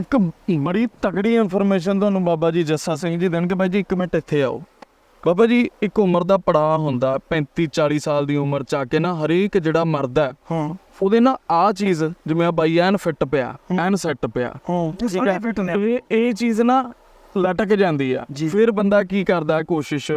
ਇੱਕ ਬੜੀ ਤਗੜੀ ਇਨਫੋਰਮੇਸ਼ਨ ਤੁਹਾਨੂੰ ਬਾਬਾ ਜੀ ਜੱਸਾ ਸਿੰਘ ਜੀ ਦੇਣਗੇ। ਬਾਈ ਜੀ ਇੱਕ ਮਿੰਟ ਇੱਥੇ ਆਓ। ਬਾਬਾ ਜੀ ਇੱਕ ਉਮਰ ਦਾ ਪੜਾਅ ਹੁੰਦਾ 35 40 ਸਾਲ ਦੀ ਉਮਰ ਚ ਆ ਕੇ ਨਾ ਹਰੇਕ ਜਿਹੜਾ ਮਰਦਾ ਹੈ, ਹਾਂ। ਉਹਦੇ ਨਾਲ ਆ ਚੀਜ਼ ਜਿਵੇਂ ਆ ਬਾਈ ਐਨ ਫਿੱਟ ਪਿਆ ਐਨ ਸੈੱਟ ਪਿਆ। ਹਾਂ ਨੇ ਇਹ ਚੀਜ਼ ਨਾ ਲਟਕ ਜਾਂਦੀ ਆ। ਫਿਰ ਬੰਦਾ ਕੀ ਕਰਦਾ ਕੋਸ਼ਿਸ਼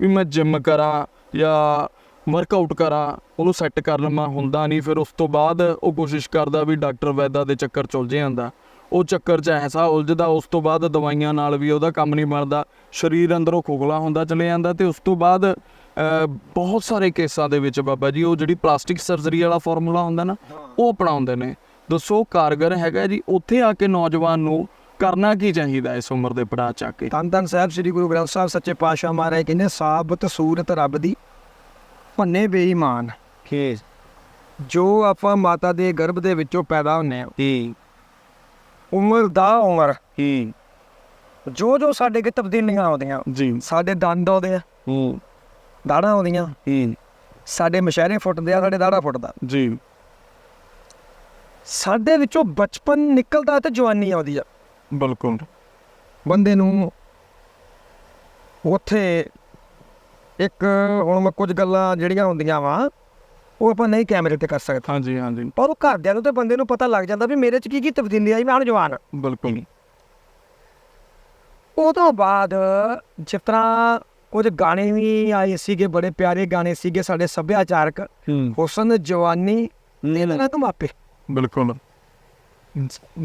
ਵੀ ਮੈਂ ਜਿਮ ਕਰਾਂ ਜਾਂ ਵਰਕਆਊਟ ਕਰਾਂ ਉਹਨੂੰ ਸੈੱਟ ਕਰ ਲਵਾਂ ਹੁੰਦਾ ਨਹੀਂ। ਫਿਰ ਉਸ ਤੋਂ ਬਾਅਦ ਉਹ ਕੋਸ਼ਿਸ਼ ਕਰਦਾ ਵੀ ਡਾਕਟਰ ਵੈਦਾ ਦੇ ਚੱਕਰ ਚ ਉਲਝ ਜਾਂਦਾ। ਉਹ ਚੱਕਰ ਚ ਐਸਾ ਉਲਝਦਾ ਉਸ ਤੋਂ ਬਾਅਦ ਦਵਾਈਆਂ ਨਾਲ ਵੀ ਉਹਦਾ ਕੰਮ ਨਹੀਂ ਬਣਦਾ। ਸਰੀਰ ਅੰਦਰੋਂ ਖੋਖਲਾ ਹੁੰਦਾ ਚਲੇ ਜਾਂਦਾ ਤੇ ਉਸ ਤੋਂ ਬਾਅਦ ਬਹੁਤ ਸਾਰੇ ਕੇਸਾਂ ਦੇ ਵਿੱਚ ਬਾਬਾ ਜੀ ਉਹ ਜਿਹੜੀ ਪਲਾਸਟਿਕ ਸਰਜਰੀ ਵਾਲਾ ਫਾਰਮੂਲਾ ਹੁੰਦਾ ਨਾ ਉਹ ਅਪਣਾਉਂਦੇ ਨੇ। ਦੱਸੋ ਕਾਰਗਰ ਹੈਗਾ ਜੀ ਉੱਥੇ ਆ ਕੇ ਨੌਜਵਾਨ ਨੂੰ ਕਰਨਾ ਕੀ ਚਾਹੀਦਾ ਇਸ ਉਮਰ ਦੇ ਪੜਾਅ ਚ ਆ ਕੇ? ਧੰਨ ਧੰਨ ਸਾਹਿਬ ਸ੍ਰੀ ਗੁਰੂ ਗ੍ਰੰਥ ਸਾਹਿਬ ਸੱਚੇ ਪਾਤਸ਼ਾਹ ਮਹਾਰਾਜ ਕਹਿੰਦੇ ਸਾਬਤ ਸੂਰਤ ਰੱਬ ਦੀ ਭੰਨੇ ਬੇਈਮਾਨ। ਖੇ ਜੋ ਆਪਾਂ ਮਾਤਾ ਦੇ ਗਰਭ ਦੇ ਵਿੱਚੋਂ ਪੈਦਾ ਹੁੰਨੇ ਆ ਹੀ ਉਮਰ ਦਾ ਉਮਰ। ਹੀ। ਜੋ ਜੋ ਸਾਡੇ ਕੇ ਤਬਦੀਲੀਆਂ ਆਉਂਦੀਆਂ ਜੀ। ਸਾਡੇ ਦੰਦ ਆਉਂਦੇ ਆ ਹੂੰ। ਦਾੜਾਂ ਆਉਂਦੀਆਂ ਹੀ। ਸਾਡੇ ਮਸ਼ਹਿਰੇ ਫੁੱਟਦੇ ਆ ਸਾਡੇ ਦਾੜਾ ਫੁੱਟਦਾ। ਜੀ। ਸਾਡੇ ਵਿੱਚੋਂ ਬਚਪਨ ਨਿਕਲਦਾ ਤੇ ਜਵਾਨੀ ਆਉਂਦੀ ਆ। ਬਿਲਕੁਲ। ਬੰਦੇ ਨੂੰ ਉੱਥੇ ਇੱਕ ਹੁਣ ਮੈਂ ਕੁਝ ਗੱਲਾਂ ਜਿਹੜੀਆਂ ਹੁੰਦੀਆਂ ਵਾ ਉਹ ਆਪਾਂ ਨਹੀਂ ਕੈਮਰੇ ਤੇ ਕਰ ਸਕਦੇ। ਹਾਂਜੀ ਹਾਂਜੀ। ਪਰ ਉਹ ਘਰਦਿਆਂ ਨੂੰ ਤੇ ਬੰਦੇ ਨੂੰ ਪਤਾ ਲੱਗ ਜਾਂਦਾ ਵੀ ਮੇਰੇ 'ਚ ਕੀ ਕੀ ਤਬਦੀਲੀ ਆਈ ਮੈਂ ਹੁਣ ਜਵਾਨ। ਬਿਲਕੁਲ। ਉਹ ਤੋਂ ਬਾਅਦ ਜਿਸ ਤਰ੍ਹਾਂ ਕੁਝ ਗਾਣੇ ਵੀ ਆਏ ਸੀਗੇ ਬੜੇ ਪਿਆਰੇ ਗਾਣੇ ਸੀਗੇ ਸਾਡੇ ਸੱਭਿਆਚਾਰਕ ਹੁਸਨ ਜਵਾਨੀ ਨੀਲਾ ਤੁਮ ਆਪੇ ਬਿਲਕੁਲ।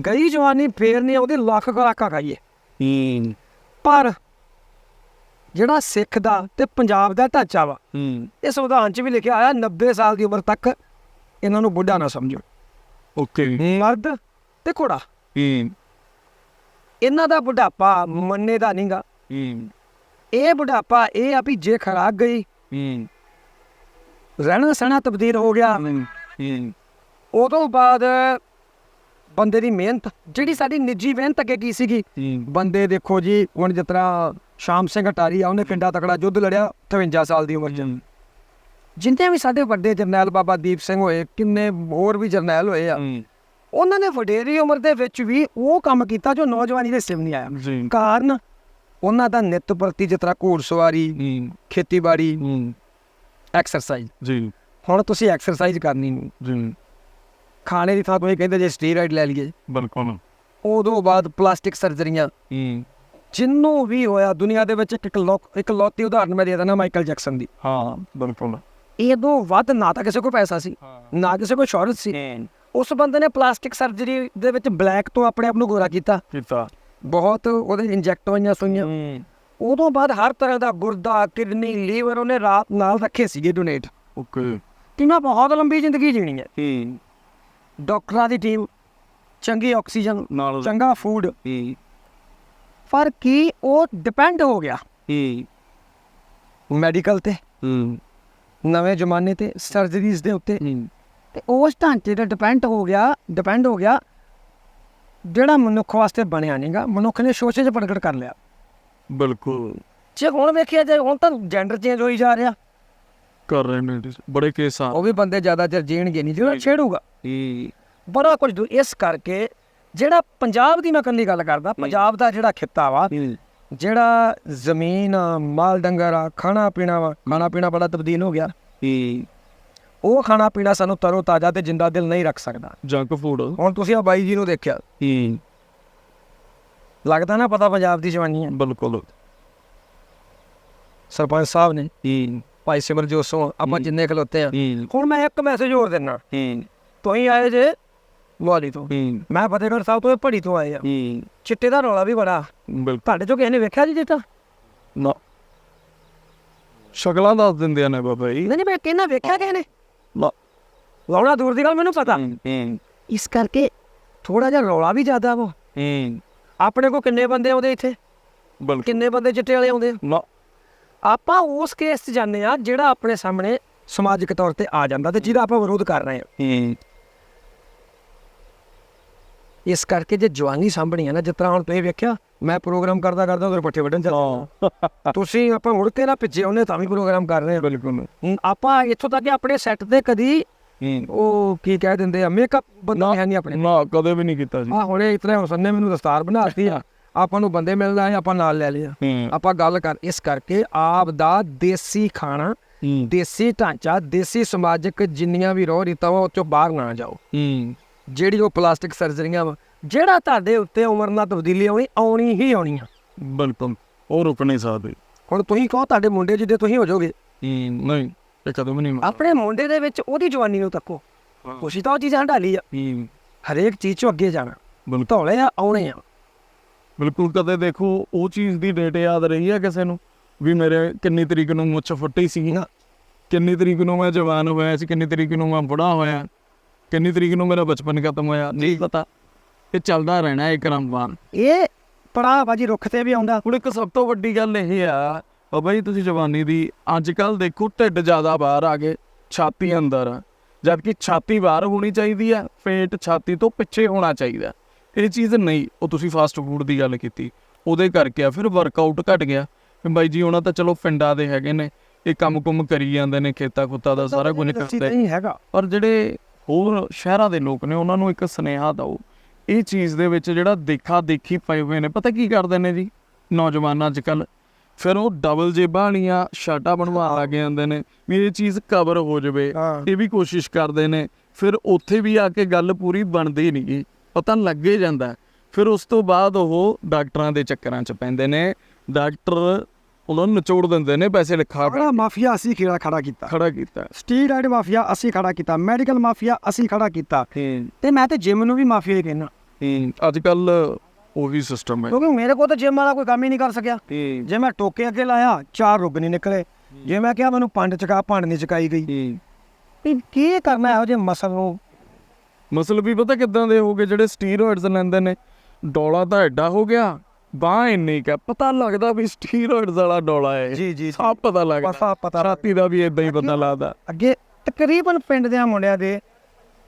ਗਈ ਜਵਾਨੀ ਫੇਰ ਨਹੀਂ ਆਉਂਦੀ ਲੱਖ ਖਰਾਕਾਂ ਖਾਈਏ। ਹੂੰ। ਪਰ ਜਿਹੜਾ ਸਿੱਖ ਦਾ ਤੇ ਪੰਜਾਬ ਦਾ ਢਾਂਚਾ ਵਾ। ਹੂੰ। ਇਹ ਸੰਵਿਧਾਨ 'ਚ ਵੀ ਲਿਖਿਆ ਆਇਆ 90 ਸਾਲ ਦੀ ਉਮਰ ਤੱਕ ਇਹਨਾਂ ਨੂੰ ਬੁੱਢਾ ਨਾ ਸਮਝੋ। ਓਕੇ। ਮਰਦ ਤੇ ਘੋੜਾ। ਹੂੰ। ਇਹਨਾਂ ਦਾ ਬੁਢਾਪਾ ਮੰਨੇ ਦਾ ਨਹੀਂਗਾ ਹੂੰ। ਇਹ ਬੁਢਾਪਾ ਇਹ ਆ ਵੀ ਜੇ ਖਰਾਕ ਗਈ ਹੂੰ। ਰਹਿਣਾ ਸਹਿਣਾ ਤਬਦੀਲ ਹੋ ਗਿਆ। ਹੂੰ। ਉਦੋਂ ਬਾਅਦ ਬੰਦੇ ਦੀ ਮਿਹਨਤ ਜਿਹੜੀ ਸਾਡੀ ਨਿੱਜੀ ਮਿਹਨਤ ਅੱਗੇ ਕੀ ਸੀਗੀ? ਬੰਦੇ ਦੇਖੋ ਜੀ ਹੁਣ ਤਰ੍ਹਾਂ ਸ਼ਾਮ ਸਿੰਘ ਅਟਾਰੀ ਆ ਉਹਨੇ ਕਿੰਡਾ ਤਕੜਾ ਯੁੱਧ ਲੜਿਆ 53 ਸਾਲ ਦੀ ਉਮਰ 'ਚ। ਜਿੰਨੇ ਵੀ ਸਾਡੇ ਵੱਡੇ ਜਰਨੈਲ ਬਾਬਾ ਦੀਪ ਸਿੰਘ ਹੋਏ ਕਿੰਨੇ ਹੋਰ ਵੀ ਜਰਨੈਲ ਹੋਏ ਆ ਉਹਨਾਂ ਨੇ ਵਡੇਰੀ ਉਮਰ ਦੇ ਵਿੱਚ ਵੀ ਉਹ ਕੰਮ ਕੀਤਾ ਜੋ ਨੌਜਵਾਨੀ ਦੇ ਸਿਮ ਨਹੀਂ ਆਇਆ। ਕਾਰਨ ਉਹਨਾਂ ਦਾ ਨਿੱਤ ਪ੍ਰਤੀ ਤਰ੍ਹਾਂ ਘੋੜਸਵਾਰੀ ਖੇਤੀਬਾੜੀ ਐਕਸਰਸਾਈਜ਼। ਜੀ। ਹੁਣ ਤੁਸੀਂ ਐਕਸਰਸਾਈਜ਼ ਕਰਨੀ ਨਹੀਂ। ਜੀ। ਖਾਣੇ ਦੀ ਥਾਂ ਤੁਸੀਂ ਕਹਿੰਦੇ ਜੇ ਸਟੀਰਾਇਡ ਲੈ ਲਈਏ। ਬਿਲਕੁਲ। ਉਦੋਂ ਬਾਅਦ ਪਲਾਸਟਿਕ ਸਰਜਰੀਆਂ। ਹੂੰ। ਜਿੰਨੂੰ ਵੀ ਹੋਇਆ ਦੁਨੀਆ ਦੇ ਵਿੱਚ ਇੱਕ ਲੋ ਇੱਕ ਲੌਤੀ ਉਦਾਹਰਨ ਮੈਂ ਦੇ ਦਿੰਦਾ ਮਾਈਕਲ ਜੈਕਸਨ ਦੀ। ਹਾਂ ਬਿਲਕੁਲ। ਇਹਦੋਂ ਵੱਧ ਨਾ ਤਾਂ ਕਿਸੇ ਕੋਲ ਪੈਸਾ ਸੀ ਨਾ ਕਿਸੇ ਕੋਲ ਸ਼ੌਹਰਤ ਸੀ। ਉਸ ਬੰਦੇ ਨੇ ਪਲਾਸਟਿਕ ਸਰਜਰੀ ਦੇ ਵਿੱਚ ਬਲੈਕ ਤੋਂ ਆਪਣੇ ਆਪ ਨੂੰ ਗੋਰਾ ਕੀਤਾ। ਕੀਤਾ। ਬਹੁਤ ਉਹਦੇ ਇੰਜੈਕਟ ਹੋਈਆਂ ਸੂਈਆਂ। ਉਦੋਂ ਬਾਅਦ ਹਰ ਤਰ੍ਹਾਂ ਦਾ ਗੁਰਦਾ ਕਿਡਨੀ ਲੀਵਰ ਉਹਨੇ ਰਾਤ ਨਾਲ ਰੱਖੇ ਸੀਗੇ ਡੋਨੇਟ ਓਕੇ। ਕਿ ਮੈਂ ਬਹੁਤ ਲੰਬੀ ਜ਼ਿੰਦਗੀ ਜੀਣੀ ਹੈ। ਹੂੰ। ਡਾਕਟਰਾਂ ਦੀ ਟੀਮ ਚੰਗੀ ਆਕਸੀਜਨ ਚੰਗਾ ਫੂਡ ਪਰ ਕੀ ਉਹ ਡਿਪੈਂਡ ਹੋ ਗਿਆ? ਹੂੰ। ਮੈਡੀਕਲ ਤੇ? ਹੂੰ। ਨਵੇਂ ਜ਼ਮਾਨੇ ਤੇ ਸਰਜਰੀਜ਼ ਦੇ ਉੱਤੇ? ਹੂੰ। ਤੇ ਉਸ ਢਾਂਚੇ ਤੇ ਡਿਪੈਂਡ ਹੋ ਗਿਆ ਡਿਪੈਂਡ ਹੋ ਗਿਆ ਜਿਹੜਾ ਮਨੁੱਖ ਵਾਸਤੇ ਬਣਿਆ ਨਹੀਂਗਾ ਮਨੁੱਖ ਨੇ ਸ਼ੋਸ਼ੇ 'ਚ ਪ੍ਰਗਟ ਕਰ ਲਿਆ। ਬਿਲਕੁਲ। ਜੇ ਹੁਣ ਵੇਖਿਆ ਜਾਏ ਹੁਣ ਤਾਂ ਜੈਂਡਰ ਚੇਂਜ ਹੋਈ ਜਾ ਰਿਹਾ। ਕਰ ਰਹੇ ਨੇ ਬੜੇ ਕੇਸ ਆ। ਉਹ ਵੀ ਬੰਦੇ ਜ਼ਿਆਦਾ ਚਿਰ ਜੀਣਗੇ ਨਹੀਂ ਜਿਹੜਾ ਛੇੜੂਗਾ। ਬੜਾ ਕੁਝ ਇਸ ਕਰਕੇ ਜਿਹੜਾ ਪੰਜਾਬ ਦੀ ਮੈਂ ਕੱਲੀ ਗੱਲ ਕਰਦਾ ਪੰਜਾਬ ਦਾ ਜਿਹੜਾ ਖਿੱਤਾ ਵਾ ਜਿਹੜਾ ਜ਼ਮੀਨ ਮਾਲ ਡੰਗਰ ਆ ਖਾਣਾ ਪੀਣਾ ਵਾ ਖਾਣਾ ਪੀਣਾ ਬੜਾ ਤਬਦੀਲ ਹੋ ਗਿਆ। ਉਹ ਖਾਣਾ ਪੀਣਾ ਸਾਨੂੰ ਤਰੋ ਤਾਜ਼ਾ ਤੇ ਜਿੰਦਾ ਦਿਲ ਨਹੀਂ ਰੱਖ ਸਕਦਾ। Junk food. ਹੁਣ ਤੁਸੀਂ ਆ ਬਾਈ ਜੀ ਨੂੰ ਦੇਖਿਆ। ਲੱਗਦਾ ਨਾ ਪਤਾ ਪੰਜਾਬ ਦੀ ਜਵਾਨੀ ਹੈ ਬਿਲਕੁਲ। ਸਰਪੰਚ ਸਾਹਿਬ ਨੇ। ਭਾਈ ਸਿਮਰਜੋਤ ਸਿੰਘ ਆਪਾਂ ਜਿੰਨੇ ਖਲੋਤੇ ਆ। ਹੁਣ ਮੈਂ ਇੱਕ ਮੈਸੇਜ ਹੋਰ ਦਿੰਨਾ। ਹੂੰ। ਤੁਸੀਂ ਆਏ ਜੇ ਮੋਹਾਲੀ ਤੋਂ। ਹੂੰ। ਮੈਂ ਫਤਿਹਗੜ੍ਹ ਸਾਹਿਬ ਤੋਂ ਭੜੀ ਤੋਂ ਆਏ ਆ ਹੂੰ। ਚਿੱਟੇ ਦਾ ਰੌਲਾ ਵੀ ਬੜਾ। ਬਿਲਕੁਲ। ਤੁਹਾਡੇ ਚੋਂ ਕਿਸੇ ਨੇ ਵੇਖਿਆ ਜੀ ਜਿੱਤਾ ਨਾ। ਸ਼ਕਲਾਂ ਦੱਸ ਦਿੰਦੇ ਨੇ ਬਾਬਾ ਜੀ। ਨਹੀਂ ਨਹੀਂ ਮੈਂ ਕਹਿੰਦਾ ਵੇਖਿਆ ਕਿਸੇ ਨੇ? ਨਾ। ਲਾਉਣਾ ਦੂਰ ਦੀ ਗੱਲ ਮੈਨੂੰ ਪਤਾ। ਹੂੰ ਇਸ ਕਰਕੇ ਥੋੜਾ ਜਿਹਾ ਰੌਲਾ ਵੀ ਜ਼ਿਆਦਾ ਵਾ। ਹੂੰ। ਆਪਣੇ ਕੋ ਕਿੰਨੇ ਬੰਦੇ ਆਉਂਦੇ ਇੱਥੇ? ਬਿਲਕੁਲ। ਕਿੰਨੇ ਬੰਦੇ ਚਿੱਟੇ ਵਾਲੇ ਆਉਂਦੇ ਆ? ਨਾ। ਆਪਾਂ ਉਸ ਕੇਸ 'ਚ ਜਾਂਦੇ ਆ ਜਿਹੜਾ ਆਪਣੇ ਸਾਹਮਣੇ ਸਮਾਜਿਕ ਤੌਰ ਤੇ ਆ ਜਾਂਦਾ ਤੇ ਜਿਹਦਾ ਆਪਾਂ ਵਿਰੋਧ ਕਰ ਰਹੇ ਹਾਂ। ਹੂੰ। ਇਸ ਕਰਕੇ ਜੇ ਜਵਾਨੀ ਸਾਂਭਣੀ ਆ ਨਾ ਜਿਸ ਤਰ੍ਹਾਂ ਹੁਣ ਤੁਸੀਂ ਵੇਖਿਆ ਮੈਂ ਪ੍ਰੋਗਰਾਮ ਕਰਦਾ ਕਰਦਾ ਉਧਰ ਪੱਠੇ ਵੱਢਣ ਚੱਲ ਤੁਸੀਂ ਆਪਾਂ ਮੁੜ ਕੇ ਨਾ ਪਿੱਛੇ ਉਹਨੇ ਤਾਂ ਵੀ ਪ੍ਰੋਗਰਾਮ ਕਰ ਰਹੇ ਹਾਂ ਬਿਲਕੁਲ। ਆਪਾਂ ਇੱਥੋਂ ਤੱਕ ਆਪਣੇ ਸੈੱਟ ਤੇ ਕਦੀ ਉਹ ਕੀ ਕਹਿ ਦਿੰਦੇ ਆ ਮੇਕਅਪ ਬੰਦਾ ਹੈ ਨਹੀਂ ਆਪਣੇ। ਨਾ ਕਦੇ ਵੀ ਨਹੀਂ ਕੀਤਾ ਜੀ ਆ ਹੁਣੇ ਇਤਨੇ ਹੁਸਨ ਨੇ ਮੈਨੂੰ ਦਸਤਾਰ ਬਣਾਤੀ ਆ। ਆਪਾਂ ਨੂੰ ਬੰਦੇ ਮਿਲਦਾ ਹੈ ਆਪਾਂ ਨਾਲ ਲੈ ਲਿਆ ਆਪਾਂ ਗੱਲ ਕਰ ਇਸ ਕਰਕੇ ਆਪ ਦਾ ਦੇਸੀ ਖਾਣਾ ਦੇਸੀ ਢਾਂਚਾ ਦੇਸੀ ਸਮਾਜਿਕ ਜਿੰਨੀਆਂ ਵੀ ਰੋਹ ਰੀਤਾਂ ਉਹ ਚੋਂ ਬਾਹਰ ਨਾ ਜਾਓ। ਜਿਹੜੀ ਉਹ ਪਲਾਸਟਿਕ ਸਰਜਰੀਆਂ ਵਾ ਜਿਹੜਾ ਤੁਹਾਡੇ ਉੱਤੇ ਉਮਰ ਨਾਲ ਤਬਦੀਲੀ ਆਉਣੀ ਆਉਣੀ ਹੀ ਆਉਣੀ ਆ। ਬਿਲਕੁਲ ਉਹ ਰੁਕ ਨਹੀਂ ਸਕਦੇ। ਹੁਣ ਤੁਸੀਂ ਕਹੋ ਤੁਹਾਡੇ ਮੁੰਡੇ ਜਿੱਦੇ ਤੁਸੀਂ ਹੋ ਜਾਓਗੇ। ਨਹੀਂ ਇਹ ਕਦੇ ਨਹੀਂ। ਆਪਣੇ ਮੁੰਡੇ ਦੇ ਵਿੱਚ ਉਹਦੀ ਜਵਾਨੀ ਨੂੰ ਤੱਕੋ। ਕੁਛ ਤਾਂ ਉਹ ਚੀਜ਼ਾਂ ਢਾਲੀ ਆ। ਹਰੇਕ ਚੀਜ਼ ਚੋਂ ਅੱਗੇ ਜਾਣਾ। ਬਿਲਕੁਲ। ਧੌਲੇ ਆ ਆਉਣੇ ਆ। ਬਿਲਕੁਲ ਕਦੇ ਦੇਖੋ ਉਹ ਚੀਜ਼ ਦੀ ਡੇਟ ਯਾਦ ਰਹੀ ਹੈ ਕਿਸੇ ਨੂੰ? ਵੀ ਮੇਰੇ ਕਿੰਨੀ ਤਰੀਕ ਨੂੰ ਮੁੱਛ ਫੁੱਟੀ ਸੀ। ਕਿੰਨੀ ਤਰੀਕ ਨੂੰ ਮੈਂ ਜਵਾਨ ਹੋਇਆ ਸੀ ਕਿੰਨੀ ਤਰੀਕ ਨੂੰ ਮੈਂ ਬੁੜਾ ਹੋਇਆ? ਕਿੰਨੀ ਤਰੀਕ ਨੂੰ ਮੇਰਾ ਬਚਪਨ ਖਤਮ ਹੋਇਆ ਨਹੀਂ ਪਤਾ। ਇਹ ਚੱਲਦਾ ਰਹਿਣਾ ਹੈ ਕ੍ਰਮਵਾਰ ਇਹ ਪੜਾ ਬਾਜੀ ਰੁੱਖ ਤੇ ਵੀ ਆਉਂਦਾ। ਹੁਣ ਇੱਕ ਸਭ ਤੋਂ ਵੱਡੀ ਗੱਲ ਇਹ ਆ ਉਹ ਬਈ ਤੁਸੀਂ ਜਵਾਨੀ ਦੀ ਅੱਜ ਕੱਲ ਦੇਖੋ ਢਿੱਡ ਜ਼ਿਆਦਾ ਬਾਹਰ ਆ ਗਏ ਛਾਤੀ ਅੰਦਰ। ਜਦ ਕਿ ਛਾਤੀ ਬਾਹਰ ਹੋਣੀ ਚਾਹੀਦੀ ਆ ਪੇਟ ਛਾਤੀ ਤੋਂ ਪਿੱਛੇ ਹੋਣਾ ਚਾਹੀਦਾ। ਇਹ ਚੀਜ਼ ਨਹੀਂ ਉਹ ਤੁਸੀਂ ਫਾਸਟ ਫੂਡ ਦੀ ਗੱਲ ਕੀਤੀ। ਉਹਦੇ ਕਰਕੇ ਆ ਫਿਰ ਵਰਕਆਊਟ ਘਟ ਗਿਆ। ਬਾਈ ਜੀ ਉਹਨਾਂ ਤਾਂ ਚਲੋ ਪਿੰਡਾਂ ਦੇ ਹੈਗੇ ਨੇ ਇਹ ਕੰਮ ਕੁਮ ਕਰੀ ਜਾਂਦੇ ਨੇ ਖੇਤਾਂ ਖੁੱਤਾਂ ਦਾ ਸਾਰਾ ਕੁਝ ਕਰਦੇ। ਨਹੀਂ ਹੈਗਾ। ਪਰ ਜਿਹੜੇ ਹੋਰ ਸ਼ਹਿਰਾਂ ਦੇ ਲੋਕ ਨੇ ਉਹਨਾਂ ਨੂੰ ਇੱਕ ਸੁਨੇਹਾ ਦਿਓ। ਇਹ ਚੀਜ਼ ਦੇ ਵਿੱਚ ਜਿਹੜਾ ਦੇਖਾ ਦੇਖੀ ਪਏ ਹੋਏ ਨੇ ਪਤਾ ਕੀ ਕਰਦੇ ਨੇ ਜੀ? ਨੌਜਵਾਨ ਅੱਜ ਕੱਲ ਫਿਰ ਉਹ ਡਬਲ ਜੇਬਾਂ ਵਾਲੀਆਂ ਸ਼ਰਟਾਂ ਬਣਵਾ ਲੱਗ ਜਾਂਦੇ ਨੇ ਵੀ ਇਹ ਚੀਜ਼ ਕਵਰ ਹੋ ਜਾਵੇ। ਇਹ ਵੀ ਕੋਸ਼ਿਸ਼ ਕਰਦੇ ਨੇ। ਫਿਰ ਉੱਥੇ ਵੀ ਆ ਕੇ ਗੱਲ ਪੂਰੀ ਬਣਦੀ ਨਹੀਂ ਪਤਾ ਲੱਗੇ ਜਾਂਦਾ। ਫਿਰ ਉਸ ਤੋਂ ਬਾਅਦ ਉਹ ਡਾਕਟਰਾਂ ਦੇ ਚੱਕਰਾਂ 'ਚ ਪੈਂਦੇ ਨੇ। ਡਾਕਟਰ ਉਹਨਾਂ ਨੂੰ ਨਿਚੋੜ ਦਿੰਦੇ ਨੇ ਪੈਸੇ ਲਿਖਾ ਆਪਣਾ ਮਾਫੀਆ ਅਸੀਂ ਖੜਾ ਖੜਾ ਕੀਤਾ? ਖੜਾ ਕੀਤਾ। ਸਟੀਰਾਇਡ ਮਾਫੀਆ ਅਸੀਂ ਖੜਾ ਕੀਤਾ ਮੈਡੀਕਲ ਮਾਫੀਆ ਅਸੀਂ ਖੜਾ ਕੀਤਾ। ਤੇ ਮੈਂ ਤੇ ਜਿਮ ਨੂੰ ਵੀ ਮਾਫੀਆ ਹੀ ਕਹਿਣਾ ਅੱਜ ਕੱਲ ਉਹੀ ਸਿਸਟਮ ਹੈ। ਕਿਉਂਕਿ ਮੇਰੇ ਕੋਲ ਤਾਂ ਜਿਮ ਵਾਲਾ ਕੋਈ ਕੰਮ ਹੀ ਨਹੀਂ ਕਰ ਸਕਿਆ। ਜੇ ਮੈਂ ਟੋਕੇ ਅੱਗੇ ਲਾਇਆ ਚਾਰ ਰੁੱਗ ਨਹੀਂ ਨਿਕਲੇ। ਜੇ ਮੈਂ ਕਿਹਾ ਮੈਨੂੰ ਪੰਡ ਚਕਾ ਪੰਡ ਨਹੀਂ ਚਕਾਈ ਗਈ। ਵੀ ਕੀ ਕਰਨਾ ਇਹੋ ਜਿਹੇ ਮਸਲ ਨੂੰ ਮਸਲ ਵੀ ਪਤਾ ਕਿੱਦਾਂ ਦੇ ਹੋਗੇ ਜਿਹੜੇ ਸਟੀਰੋਇਡਸ ਲੈਂਦੇ ਨੇ। ਡੋਲਾ ਤਾਂ ਐਡਾ ਹੋ ਗਿਆ ਬਾਹ ਇੰਨੀ ਕਾ ਪਤਾ ਲੱਗਦਾ ਵੀ ਸਟੀਰੋਇਡਸ ਵਾਲਾ ਡੋਲਾ ਹੈ ਜੀ, ਜੀ। ਸਭ ਪਤਾ ਲੱਗਦਾ। ਪਤਾ- ਪਤਾ ਛਾਤੀ ਦਾ ਵੀ ਇਦਾਂ ਹੀ ਪਤਾ ਲੱਗਦਾ। ਅੱਗੇ ਤਕਰੀਬਨ ਪਿੰਡ ਦੇ ਮੁੰਡਿਆਂ ਦੇ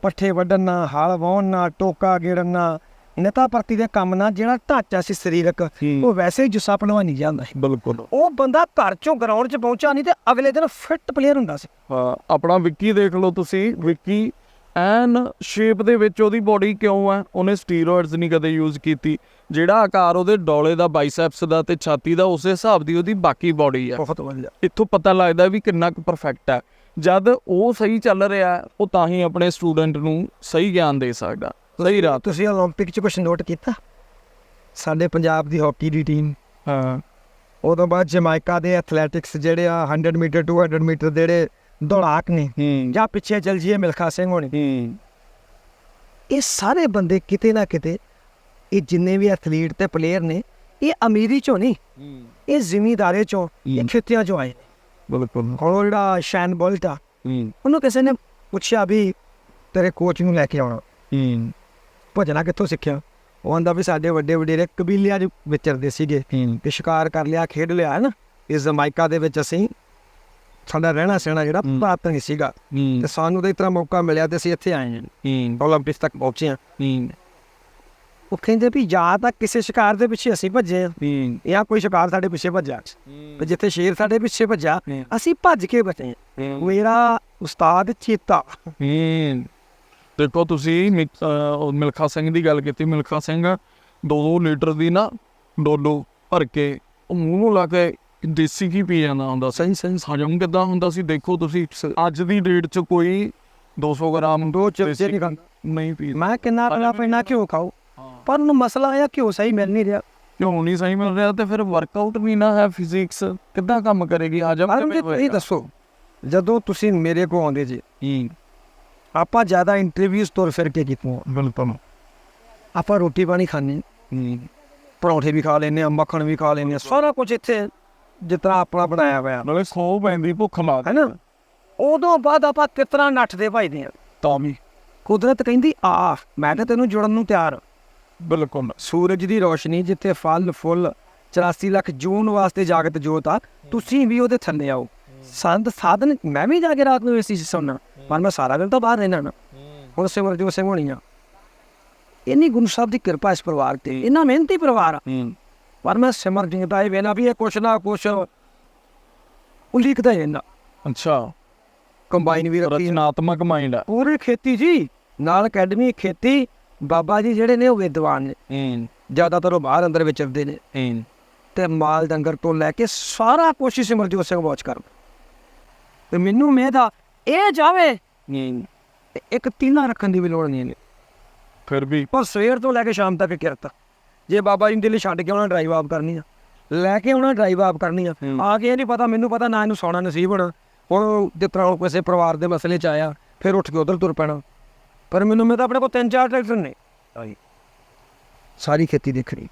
ਪੱਠੇ ਵੱਢਣ ਨਾਲ ਹਲ ਵਾਹਣ ਨਾਲ ਟੋਕਾ ਗੇੜਨ ਨਾਲ ਨਤਾ ਪ੍ਰਤੀ ਦੇ ਕੰਮ ਨਾਲ ਜਿਹੜਾ ਢਾਂਚਾ ਸੀ ਸਰੀਰਕ। ਉਹ ਵੈਸੇ ਹੀ ਜੁੱਸਾ ਭਲਵਾਨੀ ਜਾਂਦਾ ਸੀ। ਬਿਲਕੁਲ। ਉਹ ਬੰਦਾ ਘਰ ਚੋਂ ਗਰਾਊਂਡ 'ਚ ਪਹੁੰਚਾ ਨਹੀਂ ਤੇ ਅਗਲੇ ਦਿਨ ਫਿੱਟ ਪਲੇਅਰ ਹੁੰਦਾ ਸੀ। ਹਾਂ ਆਪਣਾ ਵਿੱਕੀ ਦੇਖ ਲਓ ਤੁਸੀਂ ਵਿੱਕੀ ਐਨ ਸ਼ੇਪ ਦੇ ਵਿੱਚ ਉਹਦੀ ਬੋਡੀ ਕਿਉਂ ਹੈ ਉਹਨੇ ਸਟੀਰੋਇਡਸ ਨਹੀਂ ਕਦੇ ਯੂਜ਼ ਕੀਤੀ ਜਿਹੜਾ ਆਕਾਰ ਉਹਦੇ ਡੋਲੇ ਦਾ ਬਾਈਸੈਪਸ ਦਾ ਤੇ ਛਾਤੀ ਦਾ ਉਸੇ ਹਿਸਾਬ ਦੀ ਉਹਦੀ ਬਾਕੀ ਬੋਡੀ ਹੈ ਬਹੁਤ ਵਧੀਆ ਇੱਥੋਂ ਪਤਾ ਲੱਗਦਾ ਵੀ ਕਿੰਨਾ ਕੁ ਪਰਫੈਕਟ ਹੈ ਜਦ ਉਹ ਸਹੀ ਚੱਲ ਰਿਹਾ ਹੈ, ਉਹ ਤਾਂ ਹੀ ਆਪਣੇ ਸਟੂਡੈਂਟ ਨੂੰ ਸਹੀ ਗਿਆਨ ਦੇ ਸਕਦਾ ਸਹੀ ਰਾਹ ਤੇ। ਤੁਸੀਂ 올림픽 'ਚ ਕੁਝ ਨੋਟ ਕੀਤਾ ਸਾਡੇ ਪੰਜਾਬ ਦੀ ਹਾਕੀ ਦੀ ਟੀਮ ਹਾਂ ਉਹ ਤੋਂ ਬਾਅਦ ਜਮਾਈਕਾ ਦੇ ਐਥਲੈਟਿਕਸ ਜਿਹੜੇ ਆ 100 ਮੀਟਰ 200 ਮੀਟਰ ਦੇ ਜਿਹੜੇ ਦੌੜਾਕ ਨੇ ਜਾਂ ਪਿੱਛੇ ਚਲ ਜੀਏ ਮਿਲਖਾ ਸਿੰਘ ਹੋਣੀ। ਇਹ ਸਾਰੇ ਬੰਦੇ ਕਿਤੇ ਨਾ ਕਿਤੇ ਇਹ ਜਿੰਨੇ ਵੀ ਐਥਲੀਟ ਤੇ ਪਲੇਅਰ ਨੇ ਇਹ ਅਮੀਰੀ ਚੋਂ ਨਹੀਂ ਇਹ ਜ਼ਿਮੀਦਾਰੇ ਚੋਂ ਇਹ। ਖੇਤੀਆਂ ਚੋਂ ਆਏ ਨੇ। ਬਿਲਕੁਲ। ਜਿਹੜਾ ਸ਼ੈਨ ਬੋਲਟ ਆ ਉਹਨੂੰ ਕਿਸੇ ਨੇ ਪੁੱਛਿਆ ਵੀ ਤੇਰੇ ਕੋਚ ਨੂੰ ਲੈ ਕੇ ਆਉਣਾ। ਹੂੰ। ਭਜਣਾ ਕਿੱਥੋਂ ਸਿੱਖਿਆ? ਉਹ ਆਂਦਾ ਵੀ ਸਾਡੇ ਵੱਡੇ ਵਡੇਰੇ ਕਬੀਲਿਆਂ ਦੇ ਵਿਚਰਦੇ ਸੀਗੇ। ਤੇ ਸ਼ਿਕਾਰ ਕਰ ਲਿਆ ਖੇਡ ਲਿਆ ਹੈ ਨਾ? ਇਸ ਜਮਾਈਕਾ ਦੇ ਵਿੱਚ ਅਸੀਂ ਸਾਡਾ ਰਹਿਣਾ ਸਹਿਣਾ ਜਿਹੜਾ ਹੂੰ। ਭਾਰਤ ਨਹੀਂ ਸੀਗਾ ਹੂੰ ਤੇ ਸਾਨੂੰ ਤਾਂ ਇਸ ਤਰ੍ਹਾਂ ਮੌਕਾ ਮਿਲਿਆ ਤੇ ਅਸੀਂ ਇੱਥੇ ਆਏ ਹਾਂ ਹੂੰ 올림픽 ਤੱਕ ਪਹੁੰਚੇ ਹਾਂ ਹੂੰ ਉਹ ਕਹਿੰਦੇ ਵੀ ਜਾਂ ਤਾਂ ਕਿਸੇ ਸ਼ਿਕਾਰ ਦੇ ਪਿੱਛੇ ਅਸੀਂ ਭੱਜੇ ਹਾਂ ਹੂੰ ਜਾਂ ਕੋਈ ਸ਼ਿਕਾਰ ਸਾਡੇ ਪਿੱਛੇ ਭੱਜਾ ਤੇ ਜਿੱਥੇ ਸ਼ੇਰ ਸਾਡੇ ਪਿੱਛੇ ਭੱਜਾ ਹੂੰ। ਅਸੀਂ ਭੱਜ ਕੇ ਬਚੇ ਹਾਂ। ਮੇਰਾ ਉਸਤਾਦ ਚੇਤਾ ਹੂੰ ਦੇਖੋ ਤੁਸੀਂ ਮਿ- ਅਹ ਉਹ ਮਿਲਖਾ ਸਿੰਘ ਦੀ ਗੱਲ ਕੀਤੀ ਮਿਲਖਾ ਸਿੰਘ 2-2 ਲੀਟਰ ਦੀ ਨਾ ਡੋਲੋ ਭਰ ਕੇ ਉਹ ਮੂੰਹ ਨੂੰ ਲਾ ਕੇ ਦੇਸੀ ਘੀ ਪੀ ਜਾਂਦਾ ਹੁੰਦਾ? ਸਹੀ ਸਹੀ ਹਜਮ ਕਿੱਦਾਂ ਹੁੰਦਾ ਸੀ? ਦੇਖੋ ਤੁਸੀਂ ਅੱਜ ਦੀ ਡੇਟ 'ਚ ਕੋਈ 200 ਗ੍ਰਾਮ ਦੋ ਦੇਸੀ ਨਹੀਂ ਖਾਂਦਾ। ਨਹੀਂ ਪੀ ਮੈਂ ਕਿੰਨਾ ਪੀਣਾ ਪੈਣਾ ਕਿਉਂ ਖਾਓ। ਪਰ ਉਹਨੂੰ ਮਸਲਾ ਆਇਆ ਕਿਉਂ ਸਹੀ ਮਿਲ ਨਹੀਂ ਰਿਹਾ। ਕਿਉਂ ਨਹੀਂ ਸਹੀ ਮਿਲ ਰਿਹਾ ਤੇ ਫਿਰ ਵਰਕਆਊਟ ਵੀ ਨਾ ਹੈ ਫਿਜ਼ਿਕਸ ਕਿੱਦਾਂ ਕੰਮ ਕਰੇਗੀ? ਹਜਮ ਕਿਵੇਂ ਤੁਸੀਂ ਹੋਏਗਾ? ਦੱਸੋ ਜਦੋਂ ਤੁਸੀਂ ਮੇਰੇ ਕੋਲ ਆਉਂਦੇ ਜੀ ਹੂੰ। ਆਪਾਂ ਜ਼ਿਆਦਾ ਇੰਟਰਵਿਊਜ਼ ਤੁਰ ਫਿਰ ਕੇ ਕੀਤੀਆਂ। ਬਿਲਕੁਲ। ਆਪਾਂ ਰੋਟੀ ਪਾਣੀ ਖਾਣੇ ਪਰੌਂਠੇ ਵੀ ਖਾ ਲੈਂਦੇ ਆ ਮੱਖਣ ਵੀ ਖਾ ਲੈਂਦੇ ਆ ਸਾਰਾ ਕੁਝ ਇੱਥੇ ਜਿਤਨਾ ਆਪਣਾ ਬਣਾਇਆ ਹੋਇਆ। ਨਾਲੇ ਖੋ ਪੈਂਦੀ ਭੁੱਖ ਮਾਰ ਹੈ ਨਾ? ਉਦੋਂ ਬਾਅਦ ਆਪਾਂ ਕਿਤਨਾ ਨੱਠਦੇ ਭਜਦੇ ਆ ਵੀ ਕੁਦਰਤ ਕਹਿੰਦੀ ਆ ਮੈਂ ਤਾਂ ਤੈਨੂੰ ਜੁੜਨ ਨੂੰ ਤਿਆਰ। ਬਿਲਕੁਲ। ਸੂਰਜ ਦੀ ਰੋਸ਼ਨੀ ਜਿੱਥੇ ਫਲ ਫੁੱਲ 84 ਲੱਖ ਜੂਨ ਵਾਸਤੇ ਜਾਗਤ ਜੋਤ ਆ ਤੁਸੀਂ ਵੀ ਉਹਦੇ ਥੱਲੇ ਆਓ। ਸੰਤ ਸਾਧਨ ਮੈਂ ਵੀ ਜਾ ਕੇ ਰਾਤ ਨੂੰ ਏਸੀ 'ਚ ਸੌਣਾ ਪਰ ਮੈਂ ਸਾਰਾ ਦਿਨ ਤਾਂ ਬਾਹਰ ਰਹਿਣਾ ਨਾ। ਹੁਣ ਸਿਮਰਜੋਤ ਸਿੰਘ ਹੋਣੀ ਆ ਇੰਨੀ ਗੁਰੂ ਸਾਹਿਬ ਦੀ ਕਿਰਪਾ ਇਸ ਪਰਿਵਾਰ ਤੇ। ਇੰਨਾ ਮਿਹਨਤੀ ਪਰਿਵਾਰ ਆ। ਪਰ ਮੈਂ ਸਿਮਰਜੀਤ ਦਾ ਇਹ ਵੇਲਾ ਵੀ ਇਹ ਕੁਛ ਨਾ ਕੁਛ ਉਲੀਕਦਾ ਰਹਿੰਦਾ। ਅੱਛਾ। ਕੰਬਾਈਨ ਵੀ ਰੱਖੀ। ਰਚਨਾਤਮਕ ਮਾਈਂਡ ਆ। ਪੂਰੀ ਖੇਤੀ ਜੀ ਨਾਲ ਅਕੈਡਮੀ ਖੇਤੀ ਬਾਬਾ ਜੀ ਜਿਹੜੇ ਨੇ ਉਹ ਵਿਦਵਾਨ ਨੇ। ਹੂੰ। ਜ਼ਿਆਦਾਤਰ ਉਹ ਬਾਹਰ ਅੰਦਰ ਵਿਚਰਦੇ ਨੇ। ਹੂੰ। ਤੇ ਮਾਲ ਡੰਗਰ ਤੋਂ ਲੈ ਕੇ ਸਾਰਾ ਹੀ ਸਿਮਰਜੋਤ ਸਿੰਘ ਵਾਚ ਕਰ ਤੇ ਮੈਨੂੰ ਉਮੀਦ ਆ ਇਹ ਜਾਵੇ ਹੂੰ। ਇੱਕ ਤੀਲਾ ਰੱਖਣ ਦੀ ਵੀ ਲੋੜ ਨਹੀਂ ਹੈ ਫਿਰ ਵੀ ਪਰ ਸਵੇਰ ਤੋਂ ਲੈ ਕੇ ਸ਼ਾਮ ਤੱਕ ਕਿਰਤ ਜੇ ਬਾਬਾ ਜੀ ਦੇ ਲਈ ਛੱਡ ਕੇ ਆਉਣਾ ਡਰਾਈਵ ਆਪ ਕਰਨੀ ਆ। ਲੈ ਕੇ ਆਉਣਾ ਡਰਾਈਵ ਆਪ ਕਰਨੀ ਆ। ਆ ਕੇ ਇਹ ਨਹੀਂ ਪਤਾ ਮੈਨੂੰ ਪਤਾ ਨਾ ਇਹਨੂੰ ਸੌਣਾ ਨਸੀਬ ਹੋਣਾ। ਹੁਣ ਜਿਸ ਤਰ੍ਹਾਂ ਹੁਣ ਕਿਸੇ ਪਰਿਵਾਰ ਦੇ ਮਸਲੇ ਚ ਆਇਆ ਫਿਰ ਉੱਠ ਕੇ ਉਧਰ ਤੁਰ ਪੈਣਾ। ਪਰ ਮੈਨੂੰ ਮੈਂ ਤਾਂ ਆਪਣੇ ਕੋਲ ਤਿੰਨ ਚਾਰ ਟਰੈਕਟਰ ਨੇ। ਸਾਰੀ ਖੇਤੀ ਦੇਖਣੀ।